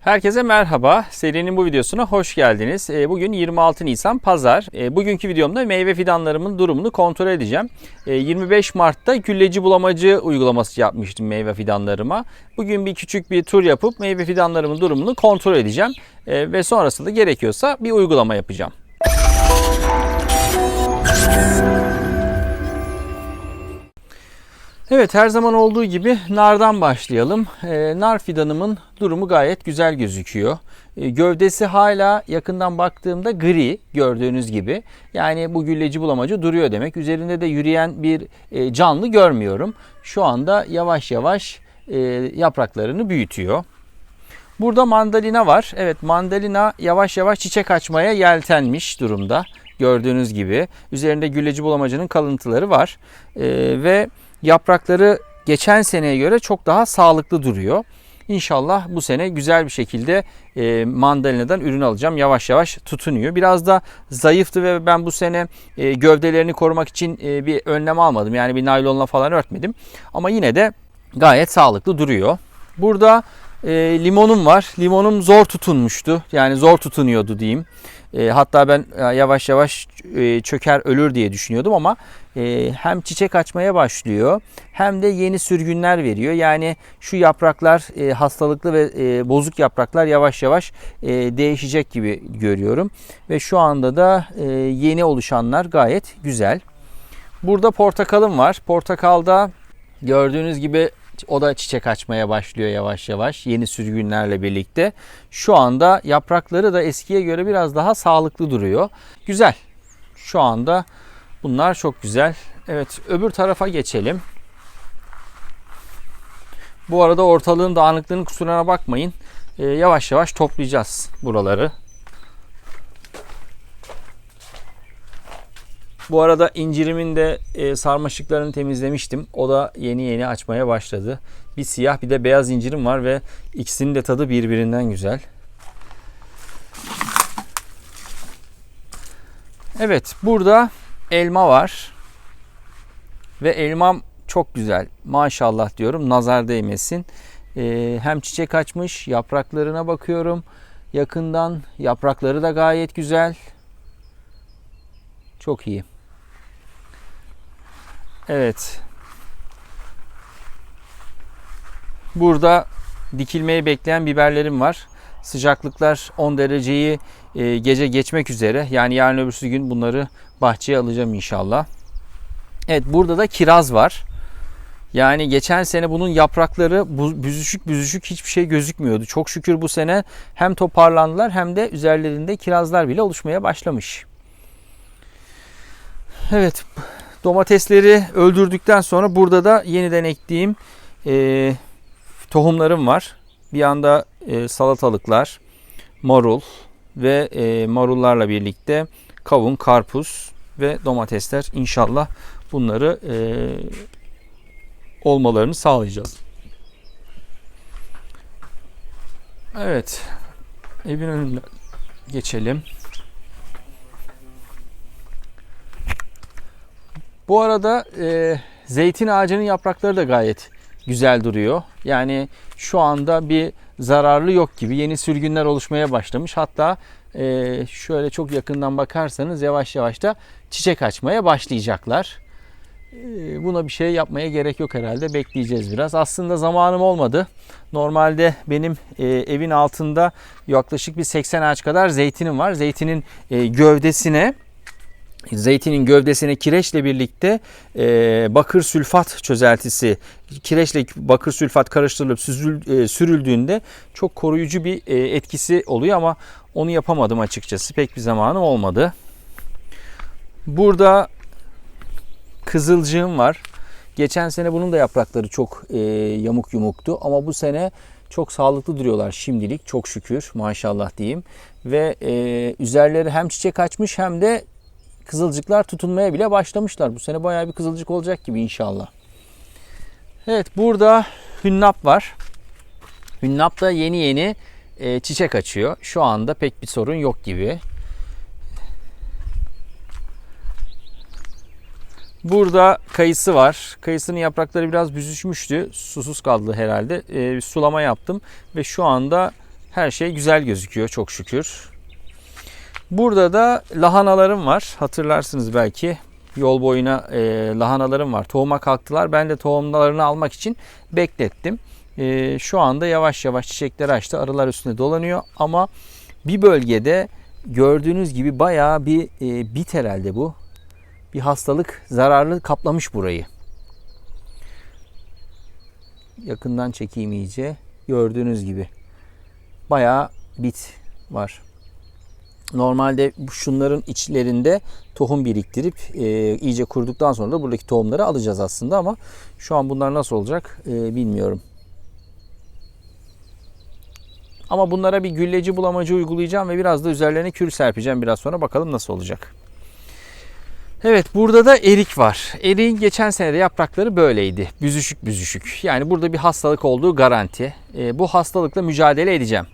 Herkese merhaba. Serinin bu videosuna hoş geldiniz. Ee, Bugün 26 Nisan Pazar. Ee, Bugünkü videomda meyve fidanlarımın durumunu kontrol edeceğim. Ee, 25 Mart'ta gülleci bulamacı uygulaması yapmıştım meyve fidanlarıma. Bugün bir küçük bir tur yapıp meyve fidanlarımın durumunu kontrol edeceğim. Ee, Ve sonrasında gerekiyorsa bir uygulama yapacağım. Evet her zaman olduğu gibi nardan başlayalım. Ee, nar fidanımın durumu gayet güzel gözüküyor. Ee, gövdesi hala yakından baktığımda gri gördüğünüz gibi. Yani bu gülleci bulamacı duruyor demek. Üzerinde de yürüyen bir e, canlı görmüyorum. Şu anda yavaş yavaş e, yapraklarını büyütüyor. Burada mandalina var. Evet mandalina yavaş yavaş çiçek açmaya yeltenmiş durumda. Gördüğünüz gibi. Üzerinde gülleci bulamacının kalıntıları var. Ee, ve yaprakları geçen seneye göre çok daha sağlıklı duruyor. İnşallah bu sene güzel bir şekilde e, mandalinadan ürün alacağım. Yavaş yavaş tutunuyor. Biraz da zayıftı ve ben bu sene e, gövdelerini korumak için e, bir önlem almadım. Yani bir naylonla falan örtmedim. Ama yine de gayet sağlıklı duruyor. Burada e, limonum var. Limonum zor tutunmuştu. Yani zor tutunuyordu diyeyim. E, hatta ben e, yavaş yavaş e, çöker ölür diye düşünüyordum ama e, hem çiçek açmaya başlıyor hem de yeni sürgünler veriyor. Yani şu yapraklar e, hastalıklı ve e, bozuk yapraklar yavaş yavaş e, değişecek gibi görüyorum. Ve şu anda da e, yeni oluşanlar gayet güzel. Burada portakalım var. Portakalda gördüğünüz gibi o da çiçek açmaya başlıyor yavaş yavaş yeni sürgünlerle birlikte. Şu anda yaprakları da eskiye göre biraz daha sağlıklı duruyor. Güzel. Şu anda bunlar çok güzel. Evet öbür tarafa geçelim. Bu arada ortalığın dağınıklığının kusuruna bakmayın. Ee, yavaş yavaş toplayacağız buraları. Bu arada incirimin de e, sarmaşıklarını temizlemiştim. O da yeni yeni açmaya başladı. Bir siyah bir de beyaz incirim var ve ikisinin de tadı birbirinden güzel. Evet burada elma var. Ve elmam çok güzel. Maşallah diyorum nazar değmesin. E, hem çiçek açmış yapraklarına bakıyorum. Yakından yaprakları da gayet güzel. Çok iyi. Evet. Burada dikilmeyi bekleyen biberlerim var. Sıcaklıklar 10 dereceyi e, gece geçmek üzere. Yani yarın öbürsü gün bunları bahçeye alacağım inşallah. Evet burada da kiraz var. Yani geçen sene bunun yaprakları büzüşük büzüşük hiçbir şey gözükmüyordu. Çok şükür bu sene hem toparlandılar hem de üzerlerinde kirazlar bile oluşmaya başlamış. Evet domatesleri öldürdükten sonra burada da yeniden ektiğim e, tohumlarım var. Bir yanda e, salatalıklar, marul ve e, marullarla birlikte kavun, karpuz ve domatesler inşallah bunları e, olmalarını sağlayacağız. Evet. Evin önünden geçelim. Bu arada e, zeytin ağacının yaprakları da gayet güzel duruyor. Yani şu anda bir zararlı yok gibi yeni sürgünler oluşmaya başlamış. Hatta e, şöyle çok yakından bakarsanız yavaş yavaş da çiçek açmaya başlayacaklar. E, buna bir şey yapmaya gerek yok herhalde. Bekleyeceğiz biraz. Aslında zamanım olmadı. Normalde benim e, evin altında yaklaşık bir 80 ağaç kadar zeytinim var. Zeytinin e, gövdesine zeytinin gövdesine kireçle birlikte e, bakır sülfat çözeltisi kireçle bakır sülfat karıştırılıp süzül, e, sürüldüğünde çok koruyucu bir e, etkisi oluyor ama onu yapamadım açıkçası pek bir zamanım olmadı. Burada kızılcığım var. Geçen sene bunun da yaprakları çok e, yamuk yumuktu ama bu sene çok sağlıklı duruyorlar şimdilik çok şükür maşallah diyeyim. Ve e, üzerleri hem çiçek açmış hem de kızılcıklar tutunmaya bile başlamışlar. Bu sene bayağı bir kızılcık olacak gibi inşallah. Evet burada hünnap var. Hünnap da yeni yeni e, çiçek açıyor. Şu anda pek bir sorun yok gibi. Burada kayısı var. Kayısının yaprakları biraz büzüşmüştü. Susuz kaldı herhalde. E, sulama yaptım ve şu anda Her şey güzel gözüküyor çok şükür. Burada da lahanalarım var. Hatırlarsınız belki. Yol boyuna e, lahanalarım var. Tohuma kalktılar. Ben de tohumlarını almak için beklettim. E, şu anda yavaş yavaş çiçekleri açtı. Arılar üstünde dolanıyor. Ama bir bölgede gördüğünüz gibi bayağı bir e, bit herhalde bu. Bir hastalık zararlı kaplamış burayı. Yakından çekeyim iyice. Gördüğünüz gibi. Bayağı bit var. Normalde şunların içlerinde tohum biriktirip e, iyice kuruduktan sonra da buradaki tohumları alacağız aslında ama şu an bunlar nasıl olacak e, bilmiyorum. Ama bunlara bir gülleci bulamacı uygulayacağım ve biraz da üzerlerine kül serpeceğim biraz sonra bakalım nasıl olacak. Evet burada da erik var. Eriğin geçen sene de yaprakları böyleydi. Büzüşük büzüşük. Yani burada bir hastalık olduğu garanti. E, bu hastalıkla mücadele edeceğim.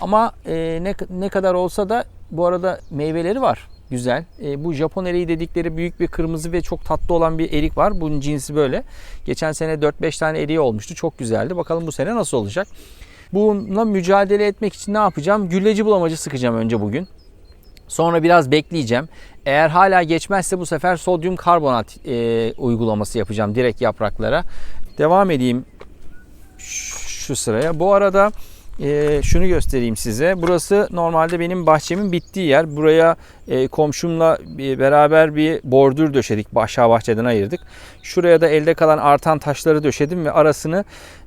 Ama e, ne, ne kadar olsa da bu arada meyveleri var. Güzel. E, bu Japon eriği dedikleri büyük bir kırmızı ve çok tatlı olan bir erik var. Bunun cinsi böyle. Geçen sene 4-5 tane eriği olmuştu. Çok güzeldi. Bakalım bu sene nasıl olacak. Bununla mücadele etmek için ne yapacağım? Gülleci bulamacı sıkacağım önce bugün. Sonra biraz bekleyeceğim. Eğer hala geçmezse bu sefer sodyum karbonat e, uygulaması yapacağım direkt yapraklara. Devam edeyim şu sıraya. Bu arada e, şunu göstereyim size. Burası normalde benim bahçemin bittiği yer. Buraya e, komşumla bir- beraber bir bordür döşedik. Aşağı bahçeden ayırdık. Şuraya da elde kalan artan taşları döşedim ve arasını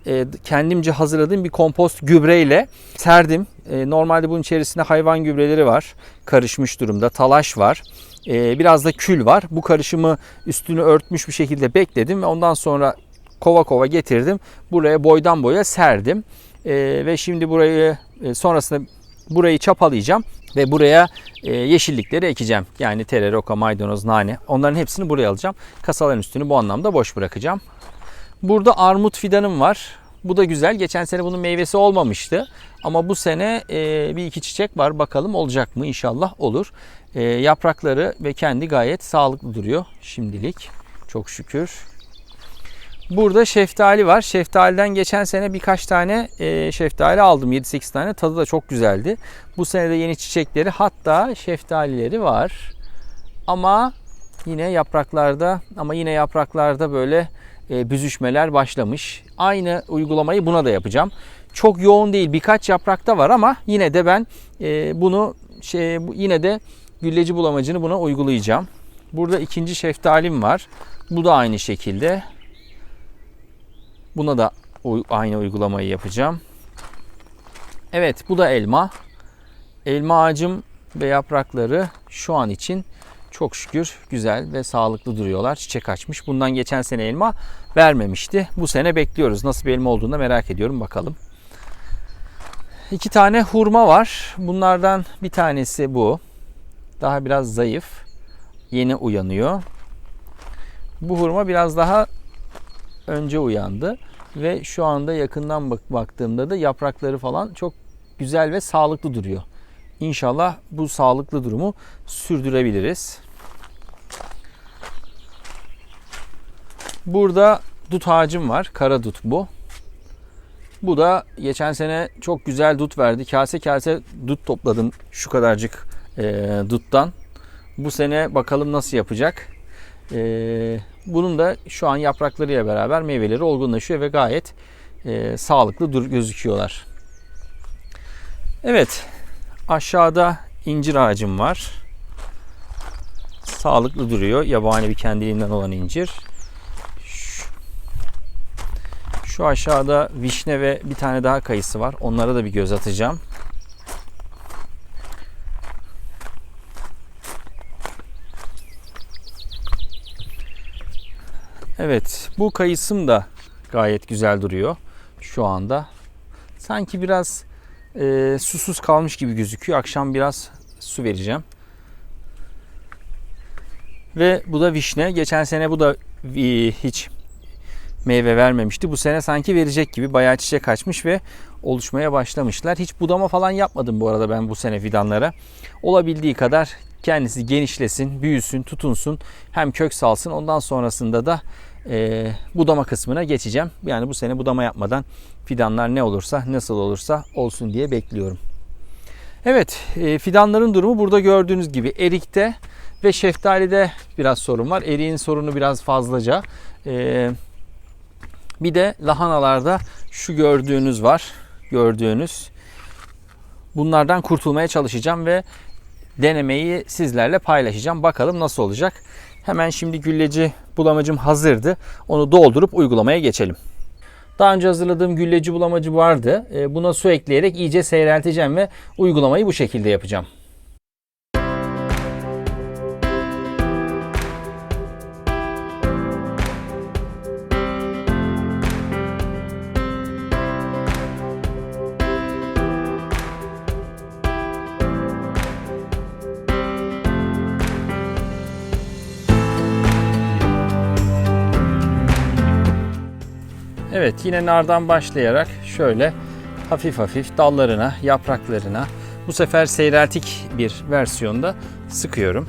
e, kendimce hazırladığım bir kompost gübreyle serdim. E, normalde bunun içerisinde hayvan gübreleri var. Karışmış durumda. Talaş var. E, biraz da kül var. Bu karışımı üstünü örtmüş bir şekilde bekledim ve ondan sonra kova kova getirdim. Buraya boydan boya serdim. E, ve şimdi burayı e, sonrasında burayı çapalayacağım ve buraya e, yeşillikleri ekeceğim. Yani tere, roka, maydanoz, nane. Onların hepsini buraya alacağım. Kasaların üstünü bu anlamda boş bırakacağım. Burada armut fidanım var. Bu da güzel. Geçen sene bunun meyvesi olmamıştı. Ama bu sene e, bir iki çiçek var. Bakalım olacak mı? İnşallah olur. E, yaprakları ve kendi gayet sağlıklı duruyor şimdilik. Çok şükür. Burada şeftali var. Şeftaliden geçen sene birkaç tane e, şeftali aldım. 7-8 tane. Tadı da çok güzeldi. Bu sene de yeni çiçekleri hatta şeftalileri var. Ama yine yapraklarda ama yine yapraklarda böyle e, büzüşmeler başlamış. Aynı uygulamayı buna da yapacağım. Çok yoğun değil birkaç yaprakta var ama yine de ben e, bunu şey yine de gülleci bulamacını buna uygulayacağım. Burada ikinci şeftalim var. Bu da aynı şekilde. Buna da aynı uygulamayı yapacağım. Evet bu da elma. Elma ağacım ve yaprakları şu an için çok şükür güzel ve sağlıklı duruyorlar. Çiçek açmış. Bundan geçen sene elma vermemişti. Bu sene bekliyoruz. Nasıl bir elma olduğunu merak ediyorum. Bakalım. İki tane hurma var. Bunlardan bir tanesi bu. Daha biraz zayıf. Yeni uyanıyor. Bu hurma biraz daha önce uyandı ve şu anda yakından bak baktığımda da yaprakları falan çok güzel ve sağlıklı duruyor. İnşallah bu sağlıklı durumu sürdürebiliriz. Burada dut ağacım var. Kara dut bu. Bu da geçen sene çok güzel dut verdi. Kase kase dut topladım şu kadarcık e, duttan. Bu sene bakalım nasıl yapacak. E, bunun da şu an yapraklarıyla beraber meyveleri olgunlaşıyor ve gayet e, sağlıklı dur gözüküyorlar. Evet, aşağıda incir ağacım var. Sağlıklı duruyor. Yabani bir kendiliğinden olan incir. Şu, aşağıda vişne ve bir tane daha kayısı var. Onlara da bir göz atacağım. Evet, bu kayısım da gayet güzel duruyor şu anda. Sanki biraz e, susuz kalmış gibi gözüküyor. Akşam biraz su vereceğim. Ve bu da vişne. Geçen sene bu da e, hiç meyve vermemişti. Bu sene sanki verecek gibi bayağı çiçek açmış ve oluşmaya başlamışlar. Hiç budama falan yapmadım bu arada ben bu sene fidanlara. Olabildiği kadar kendisi genişlesin, büyüsün, tutunsun. Hem kök salsın. Ondan sonrasında da e, budama kısmına geçeceğim. Yani bu sene budama yapmadan fidanlar ne olursa nasıl olursa olsun diye bekliyorum. Evet e, fidanların durumu burada gördüğünüz gibi erikte ve şeftalide biraz sorun var. Eriğin sorunu biraz fazlaca. E, bir de lahanalarda şu gördüğünüz var. Gördüğünüz. Bunlardan kurtulmaya çalışacağım ve denemeyi sizlerle paylaşacağım. Bakalım nasıl olacak. Hemen şimdi gülleci bulamacım hazırdı. Onu doldurup uygulamaya geçelim. Daha önce hazırladığım gülleci bulamacı vardı. E, Buna su ekleyerek iyice seyrelteceğim ve uygulamayı bu şekilde yapacağım. Evet yine nardan başlayarak şöyle hafif hafif dallarına, yapraklarına bu sefer seyreltik bir versiyonda sıkıyorum.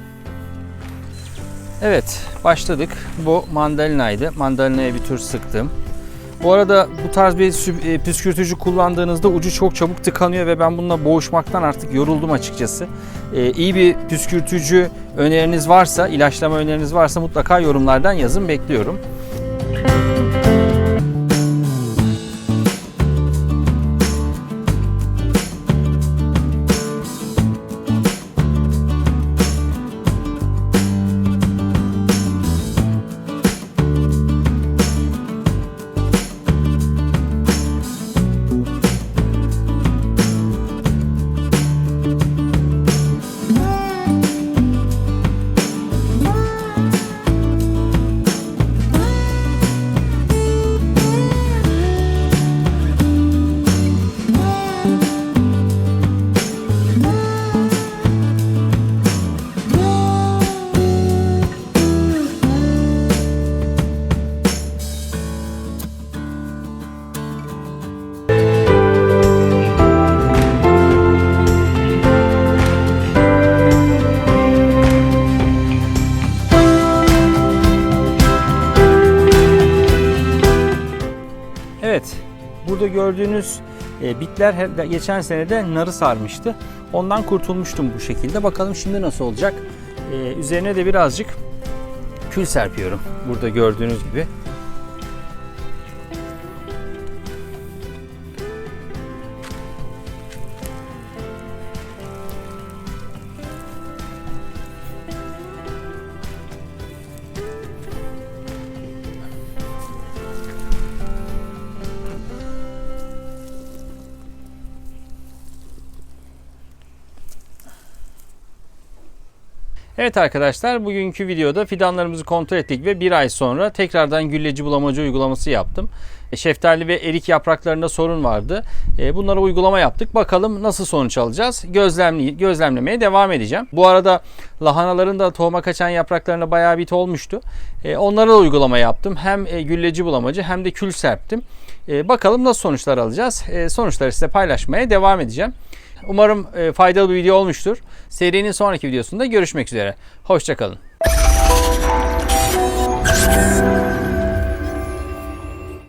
Evet başladık. Bu mandalinaydı. Mandalinaya bir tür sıktım. Bu arada bu tarz bir e, püskürtücü kullandığınızda ucu çok çabuk tıkanıyor ve ben bununla boğuşmaktan artık yoruldum açıkçası. Ee, iyi bir püskürtücü öneriniz varsa, ilaçlama öneriniz varsa mutlaka yorumlardan yazın bekliyorum. Evet, burada gördüğünüz e, bitler geçen sene de narı sarmıştı. Ondan kurtulmuştum bu şekilde. Bakalım şimdi nasıl olacak. E, üzerine de birazcık kül serpiyorum. Burada gördüğünüz gibi. Evet arkadaşlar bugünkü videoda fidanlarımızı kontrol ettik ve bir ay sonra tekrardan gülleci bulamacı uygulaması yaptım. E, Şeftali ve erik yapraklarında sorun vardı. E, Bunlara uygulama yaptık. Bakalım nasıl sonuç alacağız. Gözlemli, gözlemlemeye devam edeceğim. Bu arada lahanaların da tohuma kaçan yapraklarına bayağı bit olmuştu. E, Onlara da uygulama yaptım. Hem gülleci bulamacı hem de kül serptim. E, Bakalım nasıl sonuçlar alacağız. E, Sonuçları size paylaşmaya devam edeceğim. Umarım e, faydalı bir video olmuştur. Serinin sonraki videosunda görüşmek üzere. Hoşçakalın.